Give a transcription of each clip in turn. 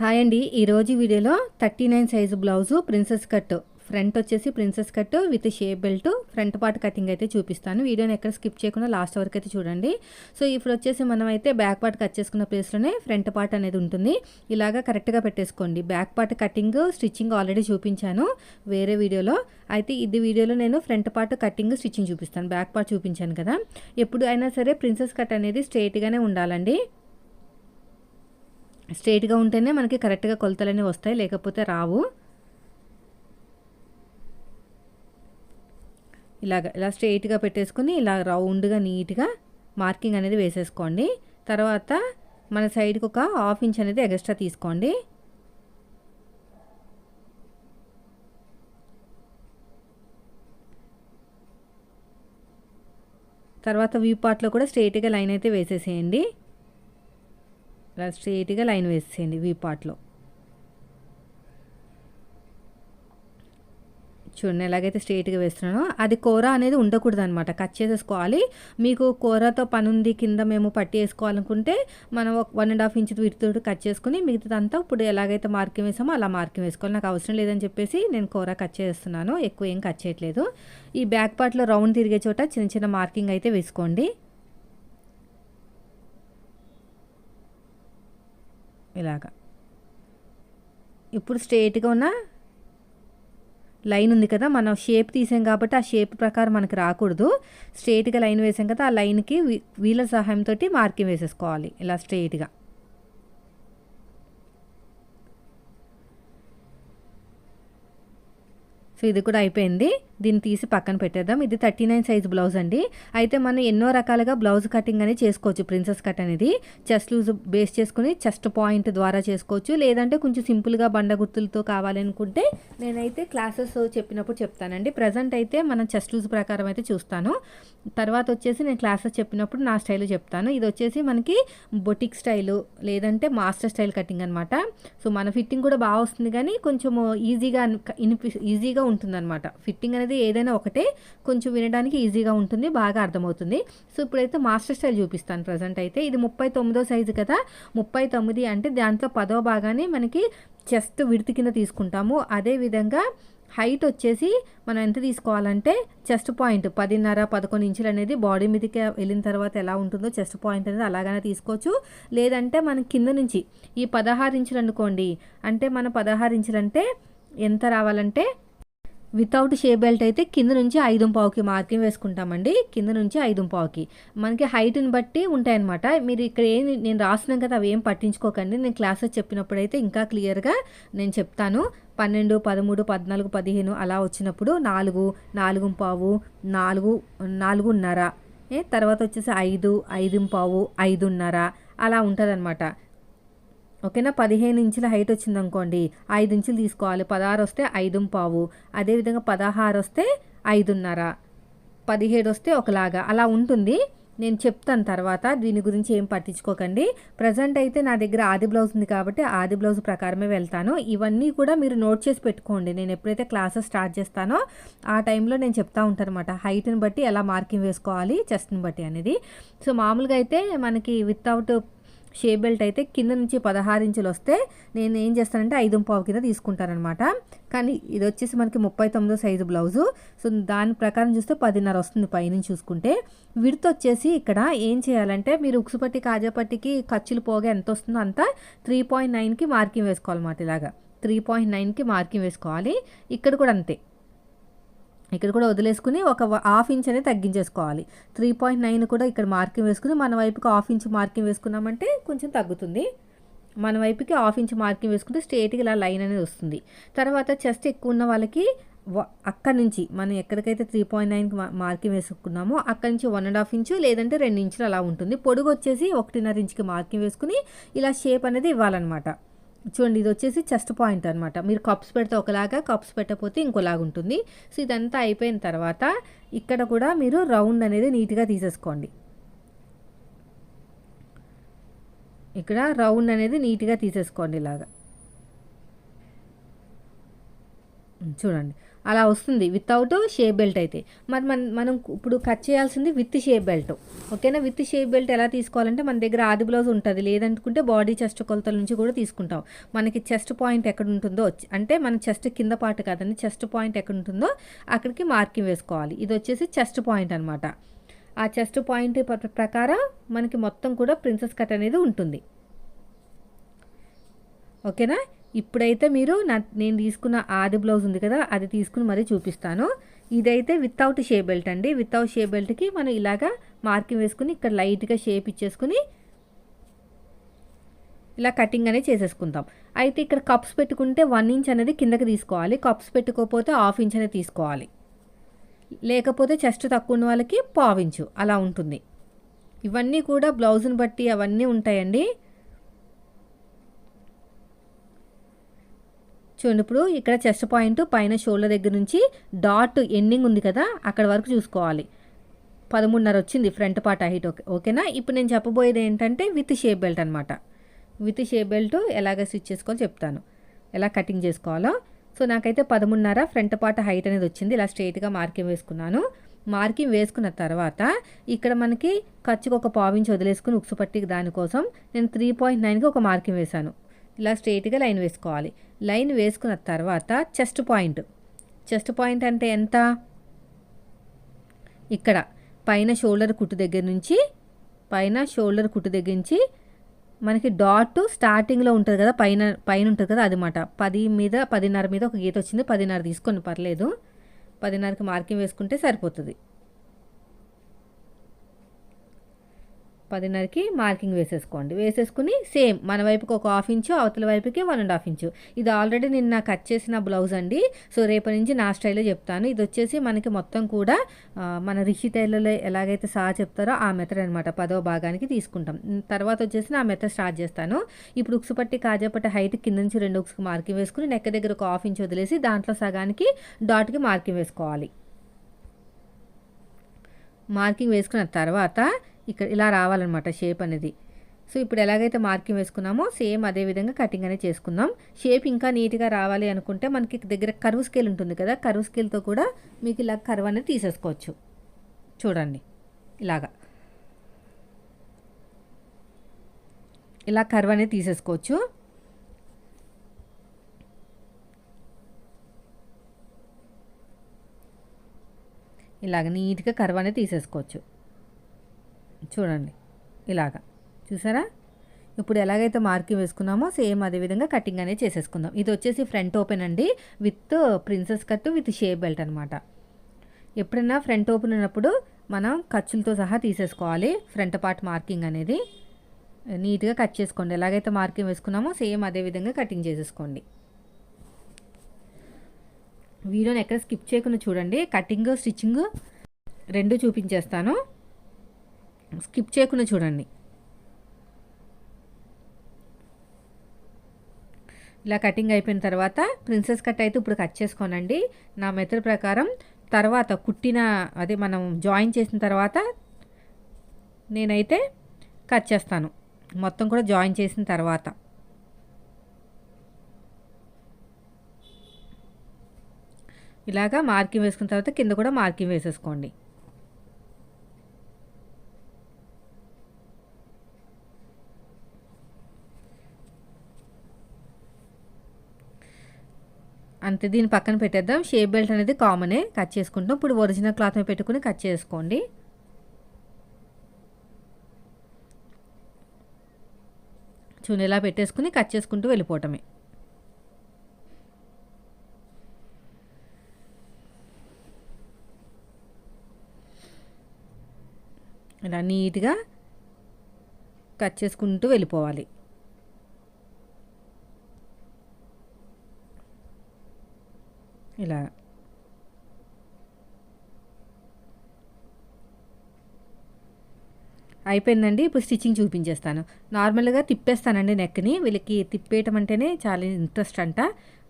Hi అండి. ఈరోజు వీడియోలో thirty nine size blouse princess cut front వచ్చేసి princess cut with shape belt. Front part cutting అయితే చూపిస్తాను. వీడియోని ఎక్కడ స్కిప్ చేయకుండా లాస్ట్ వరకు అయితే చూడండి. సో ఇప్పుడు వచ్చేసి మనం అయితే బ్యాక్ పార్ట్ కట్ చేసుకున్న ప్లేస్లోనే ఫ్రంట్ పార్ట్ అనేది ఉంటుంది. ఇలాగా కరెక్ట్గా పెట్టేసుకోండి. Back part cutting stitching already చూపించాను వేరే వీడియోలో. అయితే ఇది వీడియోలో నేను ఫ్రంట్ పార్ట్ కటింగ్ స్టిచ్చింగ్ చూపిస్తాను. బ్యాక్ పార్ట్ చూపించాను కదా. ఎప్పుడు అయినా సరే ప్రిన్సెస్ కట్ అనేది స్ట్రైట్గానే ఉండాలండి. స్ట్రైట్గా ఉంటేనే మనకి కరెక్ట్గా కొలతలన్నీ వస్తాయి లేకపోతే రావు. ఇలాగ ఇలా స్ట్రైట్గా పెట్టేసుకుని ఇలా రౌండ్గా నీట్గా మార్కింగ్ అనేది వేసేసుకోండి. తర్వాత మన సైడ్కి ఒక హాఫ్ ఇంచ్ అనేది ఎక్స్ట్రా తీసుకోండి. తర్వాత వ్యూ పార్ట్లో కూడా స్ట్రైట్గా లైన్ అయితే వేసేసేయండి. ఇలా స్ట్రేట్గా లైన్ వేసేయండి వీ పార్ట్లో. చూడండి ఎలాగైతే స్ట్రేట్గా వేస్తున్నానో అది కూర అనేది ఉండకూడదు అనమాట కట్ చేసేసుకోవాలి. మీకు కూరతో పని ఉంది కింద మేము పట్టి వేసుకోవాలనుకుంటే మనం ఒక వన్ అండ్ హాఫ్ ఇంచ్ విడుతూ కట్ చేసుకుని మిగతాదంతా ఇప్పుడు ఎలాగైతే మార్కింగ్ వేసామో అలా మార్కింగ్ వేసుకోవాలి. నాకు అవసరం లేదని చెప్పేసి నేను కూర కట్ చేస్తున్నాను. ఎక్కువ ఏం కట్ చేయట్లేదు. ఈ బ్యాక్ పార్ట్లో రౌండ్ తిరిగే చోట చిన్న చిన్న మార్కింగ్ అయితే వేసుకోండి. ఇలాగా. ఇప్పుడు స్ట్రేట్గా ఉన్న లైన్ ఉంది కదా మనం షేప్ తీసాం కాబట్టి ఆ షేప్ ప్రకారం మనకి రాకూడదు. స్ట్రేట్గా లైన్ వేసాం కదా ఆ లైన్కి వీళ్ళ సహాయంతో మార్కింగ్ వేసేసుకోవాలి ఇలా స్ట్రేట్గా. సో ఇది కూడా అయిపోయింది. దీన్ని తీసి పక్కన పెట్టేద్దాం. ఇది థర్టీ నైన్ సైజ్ బ్లౌజ్ అండి. అయితే మనం ఎన్నో రకాలుగా బ్లౌజ్ కటింగ్ అనేది చేసుకోవచ్చు ప్రిన్సెస్ కట్ అనేది. చెస్ట్ లూజ్ బేస్ చేసుకుని చెస్ట్ పాయింట్ ద్వారా చేసుకోవచ్చు. లేదంటే కొంచెం సింపుల్గా బండ గుర్తులతో కావాలనుకుంటే నేనైతే క్లాసెస్ చెప్పినప్పుడు చెప్తానండి. ప్రజెంట్ అయితే మనం చెస్ట్ లూజ్ ప్రకారం అయితే చూస్తాను. తర్వాత వచ్చేసి నేను క్లాసెస్ చెప్పినప్పుడు నా స్టైల్ చెప్తాను. ఇది వచ్చేసి మనకి బొటిక్ స్టైలు లేదంటే మాస్టర్ స్టైల్ కటింగ్ అనమాట సో మన ఫిట్టింగ్ కూడా బాగా వస్తుంది కానీ కొంచెం ఈజీగా ఈజీగా ఉంటుందన్నమాట. ఫిట్టింగ్ అనేది ఏదైనా ఒకటే కొంచెం వినడానికి ఈజీగా ఉంటుంది బాగా అర్థమవుతుంది. సో ఇప్పుడైతే మాస్టర్ స్టైల్ చూపిస్తాను ప్రజెంట్ అయితే. ఇది ముప్పై తొమ్మిదో సైజు కదా. ముప్పై తొమ్మిది అంటే దాంట్లో పదో భాగాన్ని మనకి చెస్ట్ విడత కింద తీసుకుంటాము. అదేవిధంగా హైట్ వచ్చేసి మనం ఎంత తీసుకోవాలంటే చెస్ట్ పాయింట్ పదిన్నర పదకొండు ఇంచులు అనేది బాడీ మీదకి వెళ్ళిన తర్వాత ఎలా ఉంటుందో చెస్ట్ పాయింట్ అనేది అలాగనే తీసుకోవచ్చు. లేదంటే మనం కింద నుంచి ఈ పదహారు ఇంచులు అనుకోండి. అంటే మన పదహారు ఇంచులు అంటే ఎంత రావాలంటే వితౌట్ షే బెల్ట్ అయితే కింద నుంచి ఐదు పావుకి మార్కింగ్ వేసుకుంటామండి. కింద నుంచి ఐదు పావుకి. మనకి హైట్ని బట్టి ఉంటాయన్నమాట. మీరు ఇక్కడ ఏం నేను రాసినాం కదా అవి ఏం పట్టించుకోకండి. నేను క్లాసెస్ చెప్పినప్పుడు అయితే ఇంకా క్లియర్గా నేను చెప్తాను. పన్నెండు పదమూడు పద్నాలుగు పదిహేను అలా వచ్చినప్పుడు నాలుగు నాలుగు పావు నాలుగు నాలుగున్నర. తర్వాత వచ్చేసి ఐదు ఐదు పావు ఐదున్నర. అలా ఉంటుందన్నమాట. ఓకేనా? పదిహేను ఇంచుల హైట్ వచ్చింది అనుకోండి ఐదు ఇంచులు తీసుకోవాలి. పదహారు వస్తే ఐదు పావు. అదేవిధంగా పదహారు వస్తే ఐదున్నర. పదిహేడు వస్తే ఒకలాగా. అలా ఉంటుంది. నేను చెప్తాను తర్వాత. దీని గురించి ఏం పట్టించుకోకండి. ప్రజెంట్ అయితే నా దగ్గర ఆది బ్లౌజ్ ఉంది కాబట్టి ఆది బ్లౌజ్ ప్రకారమే వెళ్తాను. ఇవన్నీ కూడా మీరు నోట్ చేసి పెట్టుకోండి. నేను ఎప్పుడైతే క్లాసెస్ స్టార్ట్ చేస్తానో ఆ టైంలో నేను చెప్తా ఉంటాను అనమాట హైట్ని బట్టి ఎలా మార్కింగ్ వేసుకోవాలి చెస్ట్ని బట్టి అనేది. సో మామూలుగా అయితే మనకి వితౌట్ షే బెల్ట్ అయితే కింద నుంచి పదహారు ఇంచులు వస్తే నేను ఏం చేస్తానంటే ఐదు పావు కింద తీసుకుంటానమాట కానీ ఇది వచ్చేసి మనకి ముప్పై తొమ్మిదో సైజు బ్లౌజు. సో దాని ప్రకారం చూస్తే పదిన్నర వస్తుంది పైనుంచి చూసుకుంటే. విడత వచ్చేసి ఇక్కడ ఏం చేయాలంటే మీరు ఉక్సుపట్టి కాజాపట్టికి ఖర్చులు పోగా ఎంత వస్తుందో అంత త్రీ పాయింట్ నైన్కి మార్కింగ్ వేసుకోవాలన్నమాట ఇలాగా. త్రీ పాయింట్ నైన్కి మార్కింగ్ వేసుకోవాలి. ఇక్కడ కూడా అంతే. ఇక్కడ కూడా వదిలేసుకుని ఒక హాఫ్ ఇంచ్ అనేది తగ్గించేసుకోవాలి. త్రీ పాయింట్ నైన్ కూడా ఇక్కడ మార్కింగ్ వేసుకుని మన వైపుకి హాఫ్ ఇంచ్ మార్కింగ్ వేసుకున్నామంటే కొంచెం తగ్గుతుంది. మన వైపుకి హాఫ్ ఇంచ్ మార్కింగ్ వేసుకుంటే స్ట్రేట్గా ఇలా లైన్ అనేది వస్తుంది. తర్వాత చెస్ట్ ఎక్కువ ఉన్న వాళ్ళకి అక్కడి నుంచి మనం ఎక్కడికైతే త్రీ పాయింట్ నైన్కి మార్కింగ్ వేసుకున్నామో అక్కడి నుంచి వన్ అండ్ హాఫ్ ఇంచు లేదంటే రెండు ఇంచులు అలా ఉంటుంది. పొడుగు వచ్చేసి ఒకటిన్నర ఇంచుకి మార్కింగ్ వేసుకుని ఇలా షేప్ అనేది ఇవ్వాలన్నమాట. చూడండి ఇది వచ్చేసి చెస్ట్ పాయింట్ అనమాట మీరు కప్స్ పెడితే ఒకలాగా కప్స్ పెట్టకపోతే ఇంకోలాగా ఉంటుంది. సో ఇదంతా అయిపోయిన తర్వాత ఇక్కడ కూడా మీరు రౌండ్ అనేది నీట్గా తీసేసుకోండి. ఇక్కడ రౌండ్ అనేది నీట్గా తీసేసుకోండి ఇలాగా. చూడండి. అలా వస్తుంది. వితౌట్ షేప్ బెల్ట్ అయితే. మరి మన మనం ఇప్పుడు కట్ చేయాల్సింది విత్ షేప్ బెల్ట్ ఓకేనా విత్ షేప్ బెల్ట్ ఎలా తీసుకోవాలంటే మన దగ్గర ఆది బ్లౌజ్ ఉంటుంది. లేదనుకుంటే బాడీ చెస్ట్ కొలతల నుంచి కూడా తీసుకుంటాం. మనకి చెస్ట్ పాయింట్ ఎక్కడ ఉంటుందో అంటే మన చెస్ట్ కింద పాటు కాదండి చెస్ట్ పాయింట్ ఎక్కడ ఉంటుందో అక్కడికి మార్కింగ్ వేసుకోవాలి. ఇది వచ్చేసి చెస్ట్ పాయింట్ అనమాట ఆ చెస్ట్ పాయింట్ ప్రకారం మనకి మొత్తం కూడా ప్రిన్సెస్ కట్ అనేది ఉంటుంది. ఓకేనా ఇప్పుడైతే మీరు నా నేను తీసుకున్న ఆది బ్లౌజ్ ఉంది కదా అది తీసుకుని మరీ చూపిస్తాను. ఇదైతే వితౌట్ షేప్ బెల్ట్ అండి. వితౌట్ షేప్ బెల్ట్కి మనం ఇలాగా మార్కింగ్ వేసుకుని ఇక్కడ లైట్గా షేప్ ఇచ్చేసుకుని ఇలా కటింగ్ అనేది చేసేసుకుందాం. అయితే ఇక్కడ కప్స్ పెట్టుకుంటే వన్ ఇంచ్ అనేది కిందకి తీసుకోవాలి. కప్స్ పెట్టుకోకపోతే హాఫ్ ఇంచ్ అనేది తీసుకోవాలి. లేకపోతే చెస్ట్ తక్కువ ఉన్న వాళ్ళకి పావించు అలా ఉంటుంది. ఇవన్నీ కూడా బ్లౌజ్ని బట్టి అవన్నీ ఉంటాయండి. చూడండి ఇప్పుడు ఇక్కడ చెస్ట్ పాయింట్ పైన షోల్డర్ దగ్గర నుంచి డాట్ ఎండింగ్ ఉంది కదా అక్కడ వరకు చూసుకోవాలి. పదమూడున్నర వచ్చింది ఫ్రంట్ పార్ట్ హైట్ ఓకే ఓకేనా? ఇప్పుడు నేను చెప్పబోయేది ఏంటంటే విత్ షేప్ బెల్ట్ అనమాట విత్ షేప్ బెల్ట్ ఎలాగ స్టిచ్ చేసుకోవాలో చెప్తాను. ఎలా కటింగ్ చేసుకోవాలో. సో నాకైతే పదమూడున్నర ఫ్రంట్ పార్ట్ హైట్ అనేది వచ్చింది. ఇలా స్ట్రైట్గా మార్కింగ్ వేసుకున్నాను. మార్కింగ్ వేసుకున్న తర్వాత ఇక్కడ మనకి ఖర్చుకు ఒక పావించి వదిలేసుకుని ఉక్సు పట్టి దానికోసం నేను త్రీ పాయింట్ నైన్కి ఒక మార్కింగ్ వేశాను. ఇలా స్ట్రైట్గా లైన్ వేసుకోవాలి. లైన్ వేసుకున్న తర్వాత చెస్ట్ పాయింట్. చెస్ట్ పాయింట్ అంటే ఎంత? ఇక్కడ. పైన షోల్డర్ కుట్టు దగ్గర నుంచి పైన షోల్డర్ కుట్టు దగ్గర నుంచి మనకి డాట్ స్టార్టింగ్లో ఉంటుంది కదా పైన పైన ఉంటుంది కదా అదిమాట. పది మీద పదిన్నర మీద ఒక గీత వచ్చింది. పదిన్నర తీసుకొని పర్లేదు. పదిన్నరకి మార్కింగ్ వేసుకుంటే సరిపోతుంది. పదిన్నరకి మార్కింగ్ వేసేసుకోండి. వేసేసుకుని సేమ్ మన వైపుకి ఒక హాఫ్ ఇంచు అవతల వైపుకి వన్ అండ్ హాఫ్ ఇంచు. ఇది ఆల్రెడీ నిన్న కట్ చేసిన బ్లౌజ్ అండి. సో రేపటి నుంచి నా స్టైల్లో చెప్తాను. ఇది వచ్చేసి మనకి మొత్తం కూడా మన రిషి టైలర్లో ఎలాగైతే సహా చెప్తారో ఆ మెథడ్ అనమాట పదవ భాగానికి తీసుకుంటాం. తర్వాత వచ్చేసి నా మెథడ్ స్టార్ట్ చేస్తాను. ఇప్పుడు ఉక్సుపట్టి కాజాపట్టి హైట్ కింద నుంచి రెండు ఉక్సుకు మార్కింగ్ వేసుకుని నెక్క దగ్గర ఒక హాఫ్ ఇంచ్ వదిలేసి దాంట్లో సగానికి డాట్కి మార్కింగ్ వేసుకోవాలి. మార్కింగ్ వేసుకున్న తర్వాత ఇక్కడ ఇలా రావాలన్నమాట షేప్ అనేది. సో ఇప్పుడు ఎలాగైతే మార్కింగ్ వేసుకున్నామో సేమ్ అదే విధంగా కటింగ్ అనేది చేసుకుందాం షేప్ ఇంకా నీట్గా రావాలి అనుకుంటే మనకి దగ్గర కరువు స్కేల్ ఉంటుంది కదా కరువు స్కేల్తో కూడా మీకు ఇలా కరువు అనేది తీసేసుకోవచ్చు. చూడండి ఇలాగా. ఇలా కర్వ్ అనేది తీసేసుకోవచ్చు. ఇలాగ నీట్గా కర్వ్ అనేది తీసేసుకోవచ్చు. చూడండి. ఇలాగా. చూసారా? ఇప్పుడు ఎలాగైతే మార్కింగ్ వేసుకున్నామో సేమ్ అదే విధంగా కటింగ్ అనేది చేసేసుకుందాం. ఇది వచ్చేసి ఫ్రంట్ ఓపెన్ అండి. With princess cut with shape belt అనమాట ఎప్పుడైనా ఫ్రంట్ ఓపెన్ ఉన్నప్పుడు మనం ఖర్చులతో సహా తీసేసుకోవాలి. ఫ్రంట్ పార్ట్ మార్కింగ్ అనేది నీట్గా కట్ చేసుకోండి. ఎలాగైతే మార్కింగ్ వేసుకున్నామో సేమ్ అదే విధంగా కటింగ్ చేసేసుకోండి. వీడియోని ఎక్కడ స్కిప్ చేయకుండా చూడండి. కటింగ్ స్టిచ్చింగ్ రెండు చూపించేస్తాను. స్కిప్ చేయకుండా చూడండి. ఇలా కటింగ్ అయిపోయిన తర్వాత ప్రిన్సెస్ కట్ అయితే ఇప్పుడు కట్ చేసుకోనండి. నా మెథడ్ ప్రకారం తర్వాత కుట్టిన అదే మనం జాయిన్ చేసిన తర్వాత నేనైతే కట్ చేస్తాను. మొత్తం కూడా జాయిన్ చేసిన తర్వాత. ఇలాగా మార్కింగ్ వేసుకున్న తర్వాత కింద కూడా మార్కింగ్ వేసేసుకోండి. అంతే దీన్ని పక్కన పెట్టేద్దాం. షేప్ బెల్ట్ అనేది కామనే కట్ చేసుకుంటాం ఇప్పుడు ఒరిజినల్ క్లాత్ మీద పెట్టుకుని కట్ చేసుకోండి. చూడండి ఇలా పెట్టేసుకుని కట్ చేసుకుంటూ వెళ్ళిపోవటమే. ఇలా నీట్గా కట్ చేసుకుంటూ వెళ్ళిపోవాలి. ఇలా. అయిపోయిందండి. ఇప్పుడు స్టిచ్చింగ్ చూపించేస్తాను. నార్మల్గా తిప్పేస్తానండి నెక్ని. వీళ్ళకి తిప్పేయటం అంటేనే చాలా ఇంట్రెస్ట్ అంట.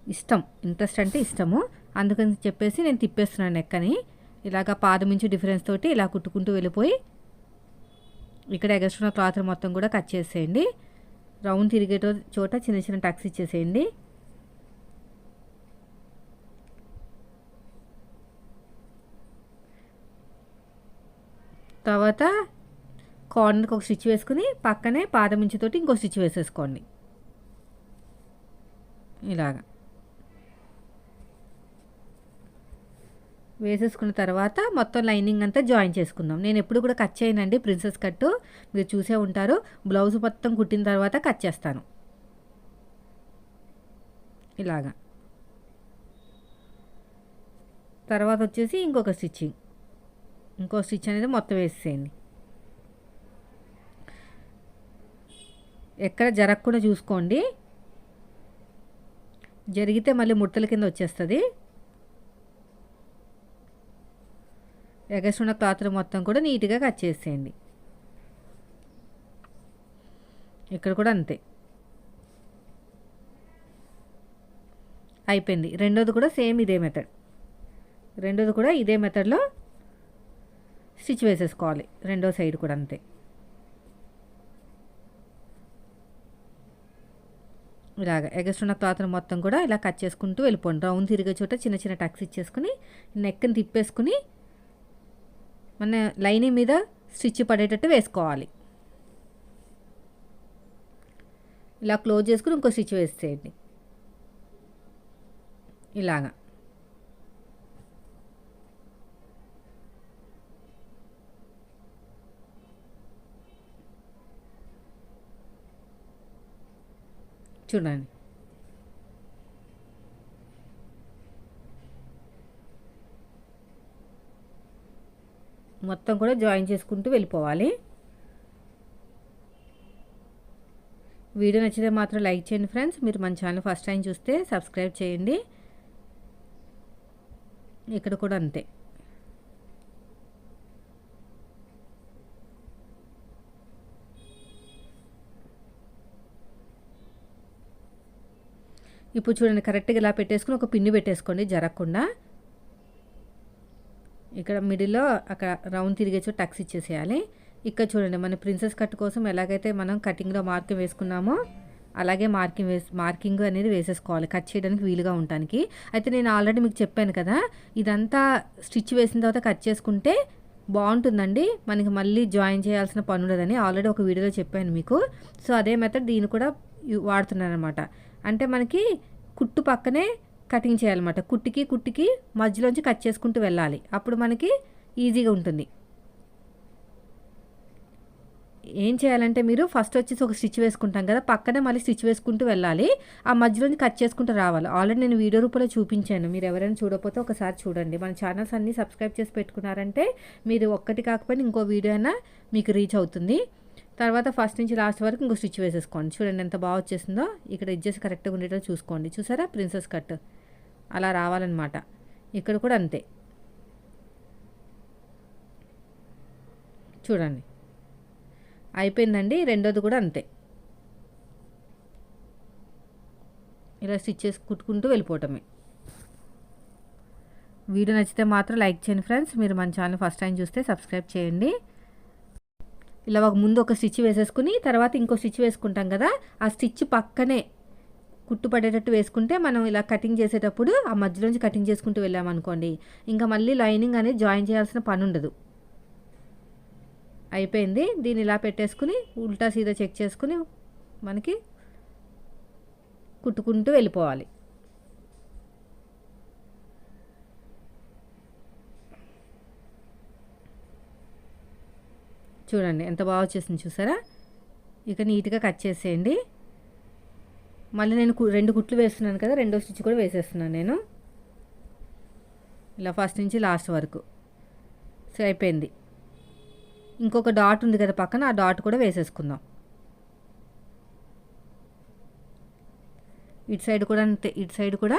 ఇష్టం. ఇంట్రెస్ట్ అంటే ఇష్టము. అందుకని చెప్పేసి నేను తిప్పేస్తున్నాను నెక్కని. ఇలాగ పాదమించు డిఫరెన్స్ తోటి ఇలా కుట్టుకుంటూ వెళ్ళిపోయి ఇక్కడ ఎగస్ట్రున్న క్లాత్ మొత్తం కూడా కట్ చేసేయండి. రౌండ్ తిరిగే చోట చిన్న చిన్న టక్స్ ఇచ్చేసేయండి. తర్వాత కార్నర్కి ఒక స్టిచ్ వేసుకుని పక్కనే పాదమించుతోటి ఇంకో స్టిచ్ వేసేసుకోండి. ఇలాగా. వేసేసుకున్న తర్వాత మొత్తం లైనింగ్ అంతా జాయిన్ చేసుకుందాం. నేను ఎప్పుడు కూడా కట్ చేయనండి ప్రిన్సెస్ కట్టు. మీరు చూసే ఉంటారు. బ్లౌజ్ మొత్తం కుట్టిన తర్వాత కట్ చేస్తాను. ఇలాగా. తర్వాత వచ్చేసి ఇంకొక స్టిచ్చింగ్. ఇంకో స్టిచ్ అనేది మొత్తం వేసేయండి ఎక్కడ జరగకుండా చూసుకోండి. జరిగితే మళ్ళీ ముట్టల కింద వచ్చేస్తుంది. ఎగసున్న క్లాత్లు మొత్తం కూడా నీట్గా కట్ చేసేయండి. ఇక్కడ కూడా అంతే. అయిపోయింది. రెండోది కూడా సేమ్ ఇదే మెథడ్. రెండోది కూడా ఇదే మెథడ్లో స్టిచ్ వేసేసుకోవాలి. రెండో సైడ్ కూడా అంతే. ఇలాగ ఎగస్ట్రున్న క్లాత్ని మొత్తం కూడా ఇలా కట్ చేసుకుంటూ వెళ్ళిపోండి. రౌండ్ తిరిగే చోట చిన్న చిన్న టక్స్ ఇచ్చేసుకుని నెక్ని తిప్పేసుకుని మన లైనింగ్ మీద స్టిచ్ పడేటట్టు వేసుకోవాలి. ఇలా క్లోజ్ చేసుకుని ఇంకో స్టిచ్ వేసేయండి. ఇలాగా. చూడండి. మొత్తం కూడా జాయిన్ చేసుకుంటూ వెళ్ళిపోవాలి. వీడియో నచ్చితే మాత్రం లైక్ చేయండి ఫ్రెండ్స్. మీరు మన ఛానల్ ఫస్ట్ టైం చూస్తే సబ్స్క్రైబ్ చేయండి. ఇక్కడ కూడా అంతే. ఇప్పుడు చూడండి కరెక్ట్గా ఇలా పెట్టేసుకుని ఒక పిన్ని పెట్టేసుకోండి జరగకుండా. ఇక్కడ మిడిల్లో అక్కడ రౌండ్ తిరిగేసి టక్స్ ఇచ్చేసేయాలి. ఇక్కడ చూడండి మన ప్రిన్సెస్ కట్ కోసం ఎలాగైతే మనం కటింగ్లో మార్కింగ్ వేసుకున్నామో అలాగే మార్కింగ్ వేసి మార్కింగ్ అనేది వేసేసుకోవాలి కట్ చేయడానికి వీలుగా ఉండటానికి. అయితే నేను ఆల్రెడీ మీకు చెప్పాను కదా ఇదంతా స్టిచ్ వేసిన తర్వాత కట్ చేసుకుంటే బాగుంటుందండి. మనకి మళ్ళీ జాయిన్ చేయాల్సిన పని ఉండదని ఆల్రెడీ ఒక వీడియోలో చెప్పాను మీకు. సో అదే మెథడ్ దీన్ని కూడా వాడుతున్నాను అనమాట అంటే మనకి కుట్టు పక్కనే కటింగ్ చేయాలన్నమాట. కుట్టికి కుట్టికి మధ్యలోంచి కట్ చేసుకుంటూ వెళ్ళాలి. అప్పుడు మనకి ఈజీగా ఉంటుంది. ఏం చేయాలంటే మీరు ఫస్ట్ వచ్చేసి ఒక స్టిచ్ వేసుకుంటాం కదా పక్కనే మళ్ళీ స్టిచ్ వేసుకుంటూ వెళ్ళాలి. ఆ మధ్యలోంచి కట్ చేసుకుంటూ రావాలి. ఆల్రెడీ నేను వీడియో రూపంలో చూపించాను. మీరు ఎవరైనా చూడకపోతే ఒకసారి చూడండి. మన ఛానల్స్ అన్నీ సబ్స్క్రైబ్ చేసి పెట్టుకున్నారంటే మీరు ఒక్కటి కాకపోయినా ఇంకో వీడియో అయినా మీకు రీచ్ అవుతుంది. తర్వాత ఫస్ట్ నుంచి లాస్ట్ వరకు ఇంకో స్టిచ్ వేసేసుకోండి. చూడండి ఎంత బాగా వచ్చేసిందో. ఇక్కడ ఇచ్చేసి కరెక్ట్గా ఉండేటో చూసుకోండి. చూసారా? Princess cut. అలా రావాలన్నమాట. ఇక్కడ కూడా అంతే. చూడండి. అయిపోయిందండి. రెండోది కూడా అంతే. ఇలా స్టిచ్ చేసి కుట్టుకుంటూ వెళ్ళిపోవటమే. వీడియో నచ్చితే మాత్రం లైక్ చేయండి ఫ్రెండ్స్. మీరు మన ఛానల్ ఫస్ట్ టైం చూస్తే సబ్స్క్రైబ్ చేయండి. ఇలా ఒక ముందు ఒక స్టిచ్ వేసేసుకుని తర్వాత ఇంకో స్టిచ్ వేసుకుంటాం కదా ఆ స్టిచ్ పక్కనే కుట్టు పడేటట్టు వేసుకుంటే మనం ఇలా కటింగ్ చేసేటప్పుడు ఆ మధ్యలోంచి కటింగ్ చేసుకుంటూ వెళ్ళామనుకోండి ఇంకా మళ్ళీ లైనింగ్ అనేది జాయిన్ చేయాల్సిన పని ఉండదు. అయిపోయింది. దీన్ని ఇలా పెట్టేసుకుని ఉల్టా సీదా చెక్ చేసుకుని మనకి కుట్టుకుంటూ వెళ్ళిపోవాలి. చూడండి ఎంత బాగా వచ్చేసింది చూసారా? ఇక నీట్గా కట్ చేసేయండి. మళ్ళీ నేను రెండు కుట్లు వేస్తున్నాను కదా రెండో స్టిచ్ కూడా వేసేస్తున్నాను నేను. ఇలా ఫస్ట్ నుంచి లాస్ట్ వరకు. సో అయిపోయింది. ఇంకొక డాట్ ఉంది కదా పక్కన ఆ డాట్ కూడా వేసేసుకుందాం. ఇటు సైడ్ కూడా అంతే ఇటు సైడ్ కూడా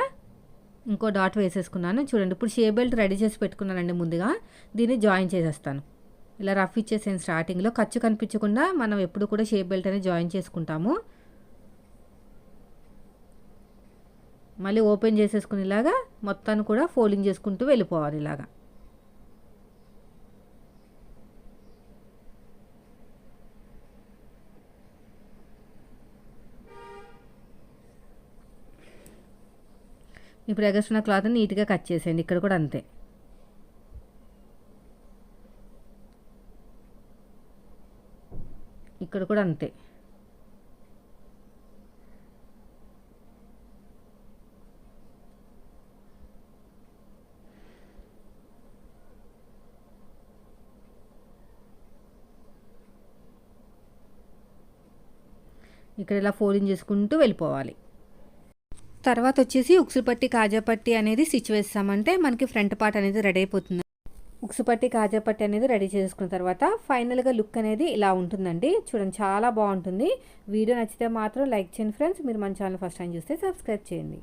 ఇంకో డాట్ వేసేసుకున్నాను. చూడండి ఇప్పుడు షే బెల్ట్ రెడీ చేసి పెట్టుకున్నానండి ముందుగా. దీన్ని జాయిన్ చేసేస్తాను. ఇలా రఫ్ ఇచ్చేసాను స్టార్టింగ్లో. ఖర్చు కనిపించకుండా మనం ఎప్పుడు కూడా షేప్ బెల్ట్ అనేది జాయిన్ చేసుకుంటాము. మళ్ళీ ఓపెన్ చేసేసుకుని ఇలాగా మొత్తాన్ని కూడా ఫోల్డింగ్ చేసుకుంటూ వెళ్ళిపోవాలి ఇలాగా. ఇప్పుడు ఎగస్ట్రున్న క్లాత్ని నీట్గా కట్ చేసేయండి. ఇక్కడ కూడా అంతే. ఇక్కడ కూడా అంతే. ఇక్కడ ఇలా ఫోల్డింగ్ చేసుకుంటూ వెళ్ళిపోవాలి. తర్వాత వచ్చేసి ఉక్సుపట్టి కాజాపట్టి అనేది స్టిచ్ వేస్తామంటే మనకి ఫ్రంట్ పార్ట్ అనేది రెడీ అయిపోతుంది. ఉక్సుపట్టి కాజాపట్టి అనేది రెడీ చేసుకున్న తర్వాత ఫైనల్గా లుక్ అనేది ఇలా ఉంటుందండి. చూడండి చాలా బాగుంటుంది. వీడియో నచ్చితే మాత్రం లైక్ చేయండి ఫ్రెండ్స్. మీరు మన ఛానల్ ఫస్ట్ టైం చూస్తే సబ్స్క్రైబ్ చేయండి.